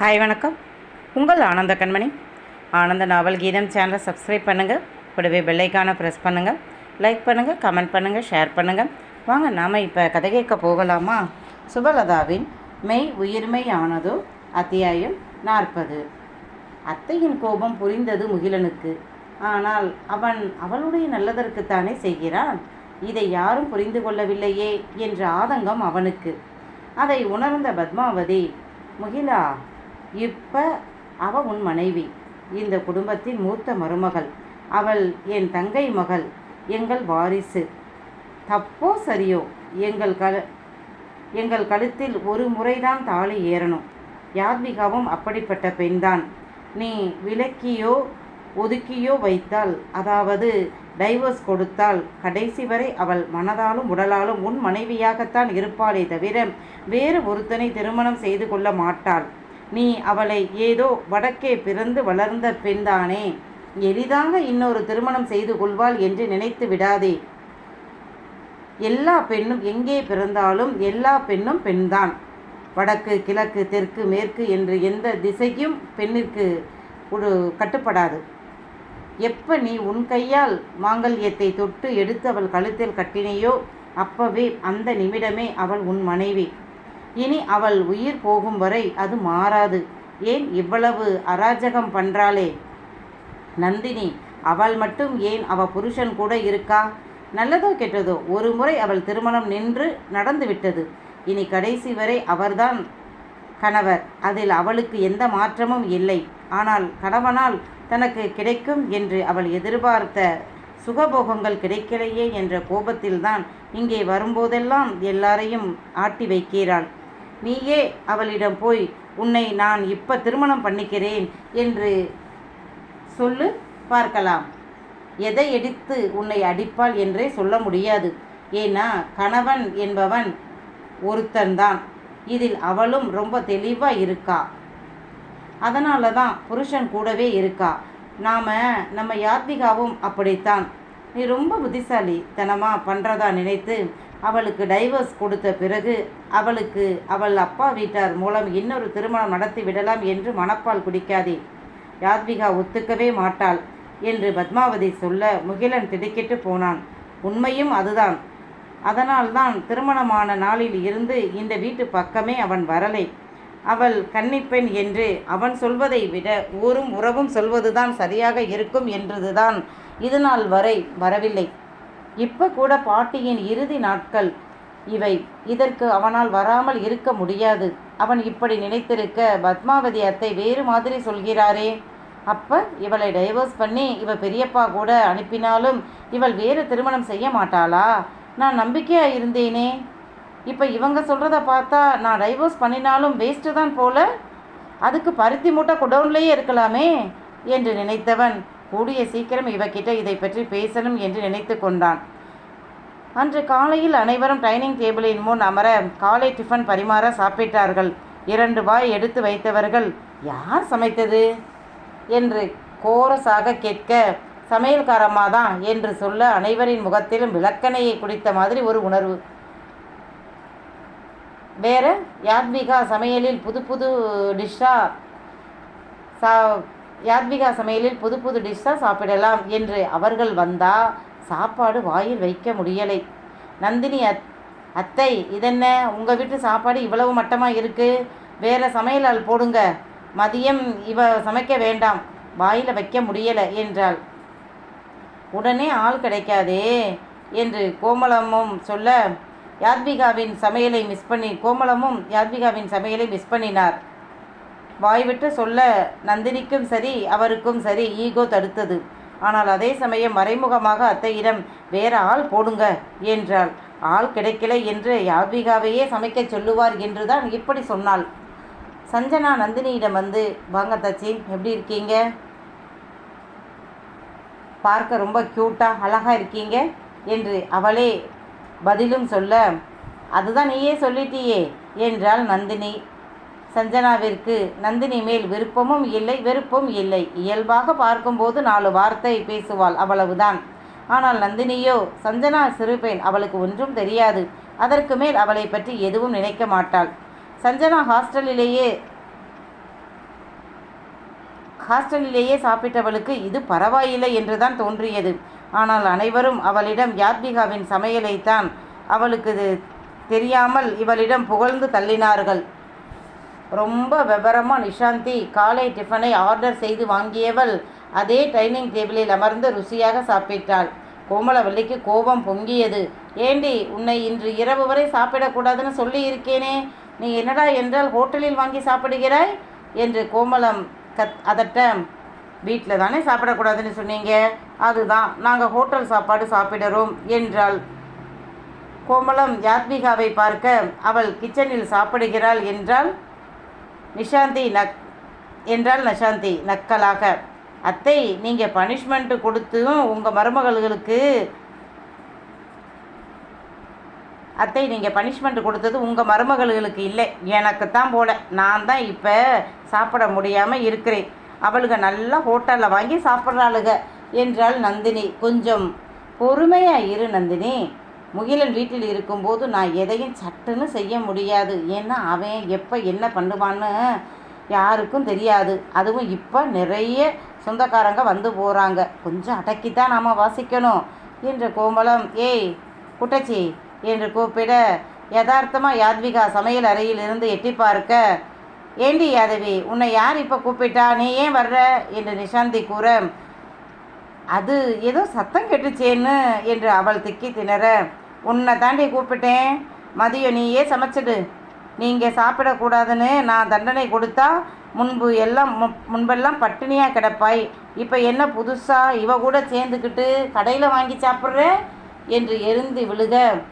Hi வணக்கம். உங்கள் ஆனந்த கண்மணி. ஆனந்த நாவல் கீதம் சேனலை சப்ஸ்கிரைப் பண்ணுங்கள் கூடவே பெல்லைக்கான ப்ரெஸ் பண்ணுங்கள் லைக் பண்ணுங்கள் கமெண்ட் பண்ணுங்கள் ஷேர் பண்ணுங்கள் வாங்க நாம் இப்போ கதை கேட்க போகலாமா? சுபலதாவின் மெய் உயிர்மை ஆனதோ அத்தியாயம் நாற்பது. அத்தையின் கோபம் புரிந்தது முகிலனுக்கு. ஆனால் அவன் அவளுடைய நல்லதற்குத்தானே செய்கிறான்? இதை யாரும் புரிந்து கொள்ளவில்லையே என்ற ஆதங்கம் அவனுக்கு. அதை உணர்ந்த பத்மாவதி முகிலா இப்போ அவ உன் மனைவி. இந்த குடும்பத்தின் மூத்த மருமகள். அவள் என் தங்கை மகள். எங்கள் வாரிசு. தப்போ சரியோ? எங்கள் கல எங்கள் கழுத்தில் ஒரு முறைதான் தாலி ஏறணும். யாத்விகாவும் அப்படிப்பட்ட பெண்தான். நீ விலக்கியோ ஒதுக்கியோ வைத்தால் அதாவது டைவர்ஸ் கொடுத்தால் கடைசி வரை அவள் மனதாலும் உடலாலும் உன் மனைவியாகத்தான் இருப்பாளே தவிர வேறு ஒருத்தனை திருமணம் செய்து கொள்ள மாட்டாள். நீ அவளை ஏதோ வடக்கே பிறந்து வளர்ந்த பெண்தானே. எளிதாக இன்னொரு திருமணம் செய்து கொள்வாள் என்று நினைத்து விடாதே. எல்லா பெண்ணும் எங்கே பிறந்தாலும் எல்லா பெண்ணும் பெண்தான். வடக்கு கிழக்கு தெற்கு மேற்கு என்று எந்த திசையும் பெண்ணிற்கு ஒரு கட்டுப்படாது. எப்ப நீ உன் கையால் மாங்கல்யத்தை தொட்டு எடுத்து அவள் கழுத்தில் கட்டினையோ அப்பவே அந்த நிமிடமே அவள் உன் மனைவி. இனி அவள் உயிர் போகும் வரை அது மாறாது. ஏன் இவ்வளவு அராஜகம் பண்றாளே? நந்தினி அவள் மட்டும் ஏன் அவ புருஷன் கூட இருக்கா? நல்லதோ கெட்டதோ ஒரு முறை அவள் திருமணம் நின்று நடந்துவிட்டது இனி கடைசி வரை அவர்தான் கணவர். அதில் அவளுக்கு எந்த மாற்றமும் இல்லை. ஆனால் கணவனால் தனக்கு கிடைக்கும் என்று அவள் எதிர்பார்த்த சுகபோகங்கள் கிடைக்கலையே என்ற கோபத்தில்தான் இங்கே வரும்போதெல்லாம் எல்லாரையும் ஆட்டி வைக்கிறாள். நீயே அவளிடம் போய் உன்னை நான் இப்ப திருமணம் பண்ணிக்கிறேன் என்று சொல்லு பார்க்கலாம். எதை எடுத்து உன்னை அடிப்பாள் என்றே சொல்ல முடியாது. ஏன்னா கணவன் என்பவன் ஒருத்தன்தான். இதில் அவளும் ரொம்ப தெளிவாக இருக்கா? அதனால தான் புருஷன் கூடவே இருக்கா? நாம் நம்ம யாத்விகாவும் அப்படித்தான். நீ ரொம்ப புத்திசாலித்தனமாக பண்ணுறதா நினைத்து அவளுக்கு டைவர்ஸ் கொடுத்த பிறகு அவளுக்கு அவள் அப்பா வீட்டார் மூலம் இன்னொரு திருமணம் நடத்தி விடலாம் என்று மனப்பால் குடிக்காதே. யாத்விகா ஒத்துக்கவே மாட்டாள் என்று பத்மாவதி சொல்ல முகிலன் திடுக்கிட்டு போனான். உண்மையும் அதுதான். அதனால்தான் திருமணமான நாளில் இருந்து இந்த வீட்டு பக்கமே அவன் வரலை. அவள் கன்னிப்பெண் என்று அவன் சொல்வதை விட ஊரும் உறவும் சொல்வதுதான் சரியாக இருக்கும் என்றதுதான். இதுநாள் வரை வரவில்லை. இப்போ கூட பாட்டியின் இறுதி நாட்கள். இவை இதற்கு அவனால் வராமல் இருக்க முடியாது. அவன் இப்படி நினைத்திருக்க பத்மாவதி அத்தை வேறு மாதிரி சொல்கிறாரே. அப்ப இவளை டைவர்ஸ் பண்ணி இவ பெரியப்பா கூட அனுப்பினாலும் இவள் வேறு திருமணம் செய்ய மாட்டாளா? நான் நம்பிக்கையா இருந்தேனே. இப்போ இவங்க சொல்கிறத பார்த்தா நான் டைவோர்ஸ் பண்ணினாலும் வேஸ்ட்டு தான் போல. அதுக்கு பருத்தி மூட்டை குடவுன்லேயே இருக்கலாமே என்று நினைத்தவன் கூடிய சீக்கிரம் இவகிட்ட இதை பற்றி பேசணும் என்று நினைத்து கொண்டான். அன்று காலையில் அனைவரும் டைனிங் டேபிளின் முன் அமர காலை டிஃபன் பரிமாற சாப்பிட்டார்கள். இரண்டு வாய் எடுத்து வைத்தவர்கள் யார் சமைத்தது? என்று கோரஸாக கேட்க சமையல்காரம்மா தான் என்று சொல்ல அனைவரின் முகத்திலும் விளக்கணையை குடித்த மாதிரி ஒரு உணர்வு. வேற யாத்விகா சமையலில் புது புது டிஷ்ஷாக சா யாத்விகா சமையலில் புது புது டிஷ்ஷாக சாப்பிடலாம் என்று அவர்கள் வந்தா சாப்பாடு வாயில் வைக்க முடியலை. நந்தினி அத் அத்தை இதென்ன? உங்கள் வீட்டு சாப்பாடு இவ்வளவு மட்டமாக இருக்குது வேறு சமையலால் போடுங்க. மதியம் இவ சமைக்க வேண்டாம். வாயில் வைக்க முடியலை என்றாள். உடனே ஆள் கிடைக்காதே என்று கோமலமும் சொல்ல யாத்விகாவின் சமையலை மிஸ் பண்ணி கோமலமும் யாத்விகாவின் சமையலை மிஸ் பண்ணினார். வாய்விட்டு சொல்ல நந்தினிக்கும் சரி அவருக்கும் சரி ஈகோ தடுத்தது. ஆனால் அதே சமயம் மறைமுகமாக அத்தையிடம் வேற ஆள் போடுங்க என்றாள். ஆள் கிடைக்கல என்று யாத்விகாவையே சமைக்கச் சொல்லுவார் என்றுதான் இப்படி சொன்னாள். சஞ்சனா நந்தினியிடம் வந்து வாங்க தச்சி எப்படி இருக்கீங்க? பார்க்க ரொம்ப க்யூட்டாக அழகாக இருக்கீங்க என்று அவளே பதிலும் சொல்ல அதுதான் நீயே சொல்லிட்டியே என்றாள் நந்தினி. சஞ்சனாவிற்கு நந்தினி மேல் விருப்பமும் இல்லை வெறுப்பும் இல்லை. இயல்பாக பார்க்கும்போது நாலு வார்த்தை பேசுவாள் அவ்வளவுதான். ஆனால் நந்தினியோ சஞ்சனா சிறுபெண் அவளுக்கு ஒன்றும் தெரியாது. அதற்கு மேல் அவளை பற்றி எதுவும் நினைக்க மாட்டாள். சஞ்சனா ஹாஸ்டலிலேயே ஹாஸ்டலிலேயே சாப்பிட்டவளுக்கு இது பரவாயில்லை என்றுதான் தோன்றியது. ஆனால் அனைவரும் அவளிடம் யாத்விகாவின் சமையலைத்தான் அவளுக்கு தெரியாமல் இவளிடம் புகழ்ந்து தள்ளினார்கள். ரொம்ப விவரமாக நிஷாந்தி காலை டிஃபனை ஆர்டர் செய்து வாங்கியவள் அதே டைனிங் டேபிளில் அமர்ந்து ருசியாக சாப்பிட்டாள். கோமலவல்லிக்கு கோபம் பொங்கியது. ஏண்டி உன்னை இன்று இரவு வரை சாப்பிடக்கூடாதுன்னு சொல்லி இருக்கேனே நீ என்னடா என்றால் ஹோட்டலில் வாங்கி சாப்பிடுகிறாய்? என்று கோமலம் கத் அதட்ட. வீட்டில் தானே சாப்பிடக்கூடாதுன்னு சொன்னீங்க. அதுதான் நாங்கள் ஹோட்டல் சாப்பாடு சாப்பிடுறோம் என்றாள். கோமலம் யாத்மிகாவை பார்க்க அவள் கிச்சனில் சாப்பிடுகிறாள் என்றால் நிஷாந்தி நக் என்றால் நஷாந்தி நக்கலாக. அத்தை நீங்கள் பனிஷ்மெண்ட்டு கொடுத்தும் உங்கள் மருமகளுக்கு அத்தை நீங்கள் பனிஷ்மெண்ட் கொடுத்தது உங்கள் மருமகளுக்கு இல்லை. எனக்கு தான் போல. நான் தான் இப்போ சாப்பிட முடியாமல் இருக்கிறேன். அவளுக நல்லா ஹோட்டலில் வாங்கி சாப்பிட்றாளுக என்றாள் நந்தினி. கொஞ்சம் பொறுமையாக இரு நந்தினி. முகிலன் வீட்டில் இருக்கும்போது நான் எதையும் சட்டுன்னு செய்ய முடியாது. ஏன்னா அவன் எப்போ என்ன பண்ணுவான்னு யாருக்கும் தெரியாது. அதுவும் இப்போ நிறைய சொந்தக்காரங்க வந்து போகிறாங்க கொஞ்சம் அடக்கித்தான் நாம் வாசிக்கணும் என்ற கோமலம் ஏய் குட்டச்சி என்று கூப்பிட யதார்த்தமாக யாத்விகா சமையல் அறையில் இருந்து எட்டி பார்க்க ஏண்டி யாதவி உன்னை யார் இப்போ கூப்பிட்டா? நீ ஏன் வர்ற? என்று நிஷாந்தி கூற அது ஏதோ சத்தம் கெட்டுச்சேன்னு என்று அவள் திக்கி திணற. உன்னை தாண்டி கூப்பிட்டேன். மதியம் நீயே சமைச்சிடு. நீங்கள் சாப்பிடக்கூடாதுன்னு நான் தண்டனை கொடுத்தா முன்பு எல்லாம் மு- முன்பெல்லாம் பட்டினியாக கிடப்பாய். இப்போ என்ன புதுசாக இவ கூட சேர்ந்துக்கிட்டு கடையில் வாங்கி சாப்பிட்ற? என்று எரிந்து விழுக.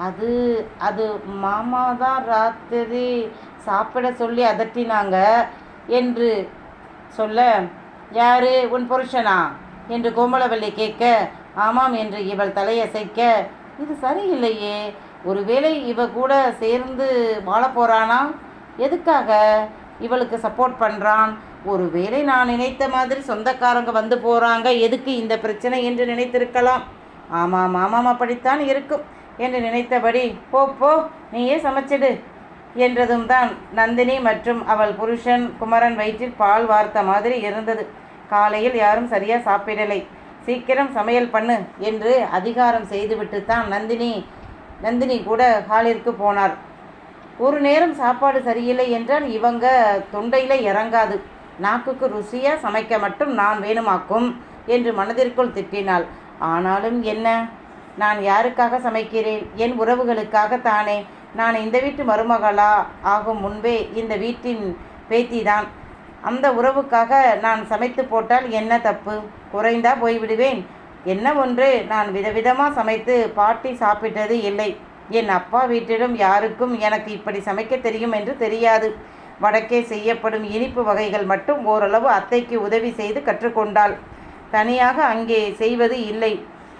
அது அது மாமா தான் ராத்திரி சாப்பிட சொல்லி அதட்டினாங்க என்று சொல்ல. யாரு? உன் புருஷனா? என்று கோமளவள்ளி கேட்க ஆமாம் என்று இவள் தலையசைக்க இது சரியில்லையே. ஒருவேளை இவ கூட சேர்ந்து வாழப்போறானா எதுக்காக? இவளுக்கு சப்போர்ட் பண்ணுறான் ஒருவேளை நான் நினைத்த மாதிரி சொந்தக்காரங்க வந்து போகிறாங்க எதுக்கு இந்த பிரச்சனை என்று நினைத்திருக்கலாம். ஆமாம் ஆமாம் அப்படித்தான் இருக்கும் என்று நினைத்தபடி போ போ நீயே சமைச்சிடு என்றதும் தான் நந்தினி மற்றும் அவள் புருஷன் குமரன் வயிற்றில் பால் வார்த்த மாதிரி இருந்தது. காலையில் யாரும் சரியாக சாப்பிடலை. சீக்கிரம் சமையல் பண்ணு என்று அதிகாரம் செய்துவிட்டு தான் நந்தினி நந்தினி கூட ஹாலிற்கு போனார் ஒரு நேரம் சாப்பாடு சரியில்லை என்றால் இவங்க தொண்டையில் இறங்காது. நாக்குக்கு ருசியாக சமைக்க மட்டும் நான் வேணுமாக்கும் என்று மனதிற்குள் திட்டினாள். ஆனாலும் என்ன? நான் யாருக்காக சமைக்கிறேன்? என் உறவுகளுக்காக தானே. நான் இந்த வீட்டு மருமகளா? ஆகும் முன்பே இந்த வீட்டின் பேத்தி தான் அந்த உறவுக்காக நான் சமைத்து போட்டால் என்ன தப்பு? குறைந்தா போய்விடுவேன். என்ன ஒன்று? நான் விதவிதமாக சமைத்து பாட்டி சாப்பிட்டது இல்லை. என் அப்பா வீட்டிலும் யாருக்கும் எனக்கு இப்படி சமைக்க தெரியும் என்று தெரியாது. வடக்கே செய்யப்படும் இனிப்பு வகைகள் மட்டும் ஓரளவு அத்தைக்கு உதவி செய்து கற்றுக்கொண்டாள். தனியாக அங்கே செய்வது இல்லை.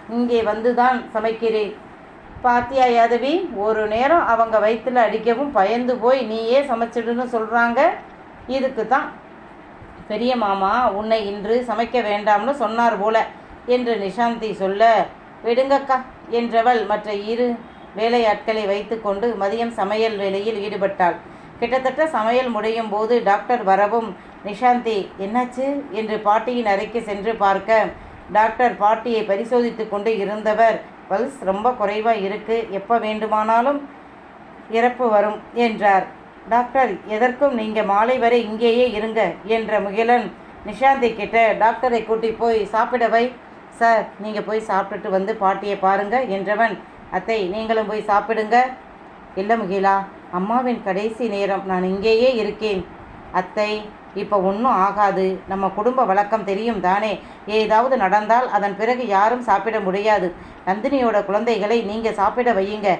இங்கே வந்துதான் சமைக்கிறேன். பாத்தியா யாதவி ஒரு நேரம் அவங்க வயிற்றுல அடிக்கவும் பயந்து போய் நீயே சமைச்சிடுன்னு சொல்கிறாங்க இதுக்கு தான் பெரிய மாமா உன்னை இன்று சமைக்க வேண்டாம்னு சொன்னார் போல என்று நிஷாந்தி சொல்ல விடுங்கக்கா என்றவள் மற்ற இரு வேலையாட்களை வைத்துக்கொண்டு மதியம் சமையல் வேலையில் ஈடுபட்டாள். கிட்டத்தட்ட சமையல் முடியும் போது டாக்டர் வரவும் நிஷாந்தி என்னாச்சு? என்று பாட்டியின் அறைக்கு சென்று பார்க்க டாக்டர் பாட்டியை பரிசோதித்து கொண்டு இருந்தவர் பல்ஸ் ரொம்ப குறைவாக இருக்கு எப்போ வேண்டுமானாலும் இறப்பு வரும் என்றார். டாக்டர் எதற்கும் நீங்கள் மாலை வரை இங்கேயே இருங்க என்ற முகிலன் நிஷாந்தி கிட்ட டாக்டரை கூட்டி போய் சாப்பிட வை. சார் நீங்கள் போய் சாப்பிட்டுட்டு வந்து பாட்டியை பாருங்க என்றவன் அத்தை நீங்களும் போய் சாப்பிடுங்க. இல்லை முகிலா அம்மாவின் கடைசி நேரம் நான் இங்கேயே இருக்கேன். அத்தை இப்போ ஒன்றும் ஆகாது. நம்ம குடும்ப வழக்கம் தெரியும் தானே. ஏதாவது நடந்தால் அதன் பிறகு யாரும் சாப்பிட முடியாது. நந்தினியோட குழந்தைகளை நீங்கள் சாப்பிட வையுங்க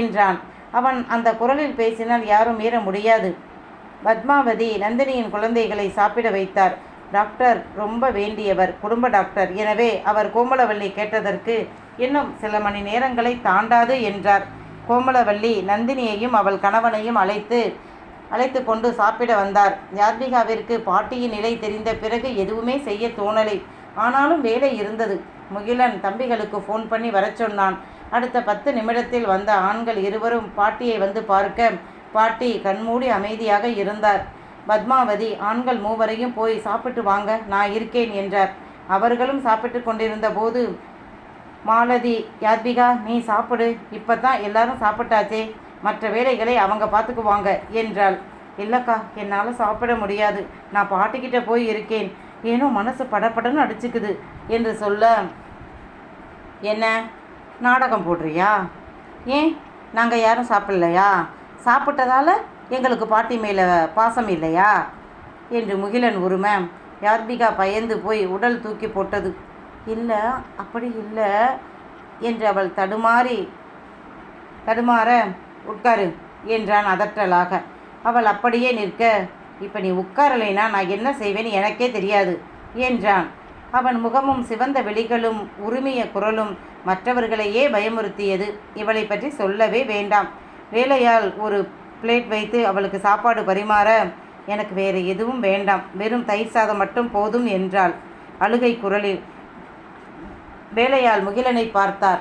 என்றான். அவன் அந்த குரலில் பேசினால் யாரும் மீற முடியாது. பத்மாவதி நந்தினியின் குழந்தைகளை சாப்பிட வைத்தார். டாக்டர் ரொம்ப வேண்டியவர் குடும்ப டாக்டர். எனவே அவர் கோமலவல்லி கேட்டதற்கு இன்னும் சில மணி நேரங்களை தாண்டாது என்றார். கோமலவல்லி நந்தினியையும் அவள் கணவனையும் அழைத்து அழைத்து கொண்டு சாப்பிட வந்தார். யாத்விகாவிற்கு பாட்டியின் நிலை தெரிந்த பிறகு எதுவுமே செய்ய தோணலை. ஆனாலும் வேலை இருந்தது. முகிலன் தம்பிகளுக்கு ஃபோன் பண்ணி வரச் சொன்னான். அடுத்த பத்து நிமிடத்தில் வந்த ஆண்கள் இருவரும் பாட்டியை வந்து பார்க்க பாட்டி கண்மூடி அமைதியாக இருந்தார். பத்மாவதி ஆண்கள் மூவரையும் போய் சாப்பிட்டு வாங்க நான் இருக்கேன் என்றார். அவர்களும் சாப்பிட்டு கொண்டிருந்த போது மாலதி யாத்விகா நீ சாப்பிடு. இப்போ தான் எல்லாரும் சாப்பிட்டாச்சே. மற்ற வேலைகளை அவங்க பார்த்துக்குவாங்க என்றாள். இல்லைக்கா என்னால் சாப்பிட முடியாது. நான் பாட்டிக்கிட்ட போய் இருக்கேன். ஏனோ மனசு படப்படன்னு அடிச்சுக்குது என்று சொல்ல என்ன? நாடகம் போடுறியா? ஏன்? நாங்கள் யாரும் சாப்பிட்லையா? சாப்பிட்டதால எங்களுக்கு பாட்டி மேலே பாசம் இல்லையா? என்று முகிலன் உரும யார்பிகா பயந்து போய் உடல் தூக்கி போட்டது. இல்லை அப்படி இல்லை என்று அவள் தடுமாறி தடுமாற உட்காரு என்றான் அதற்றலாக. அவள் அப்படியே நிற்க இப்போ நீ உட்காரலைனா நான் என்ன செய்வேன்னு எனக்கே தெரியாது என்றான். அவன் முகமும் சிவந்த விழிகளும் உரிமைய குரலும் மற்றவர்களையே பயமுறுத்தியது. இவளை பற்றி சொல்லவே வேண்டாம். வேலையால் ஒரு பிளேட் வைத்து அவளுக்கு சாப்பாடு பரிமாற எனக்கு வேறு எதுவும் வேண்டாம். வெறும் தயிர் சாதம் மட்டும் போதும் என்றாள். அழுகை குரலில் வேலையால் முகிலனை பார்த்தார்.